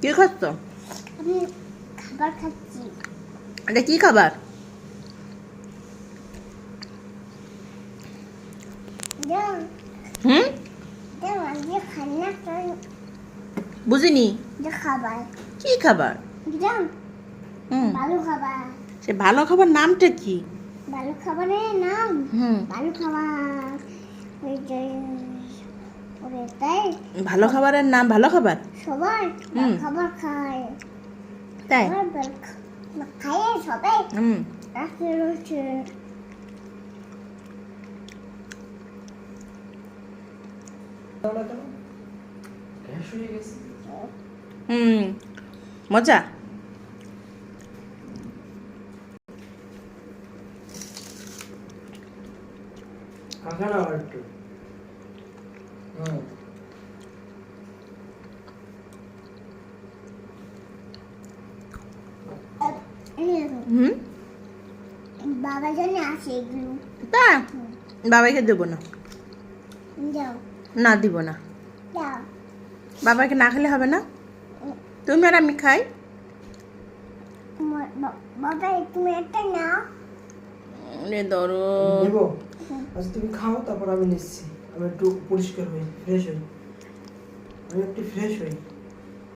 কি খাচ্ছ? আমি খাবার খাচ্ছি। এটা কি খাবার? হুম? বুঝিনি। খাবার। কি খাবার? ভালো খাবার। সে ভালো খাবার নামটা কি? ভালো খাবারের নাম? হুম। ভালো খাবার। ভালো খাবারের নাম ভালো খাবার? সবাই খাবার খায়। তাই? সবাই খায় সবাই। হুম। হুম। মজা? একটু। হুম? হুম জন্য আছে এগুলো তা বাবাকে দেবো না। না দিব না। বাবাকে না খেলে হবে না? তুমি আর আমি খাই। ম- বাবা তুমি একটা নাও রে ধরো আচ্ছা তুমি খাও তারপর আমি নিচ্ছি। আমি একটু পরিষ্কার হই ফ্রেশ হই আমি একটু ফ্রেশ হই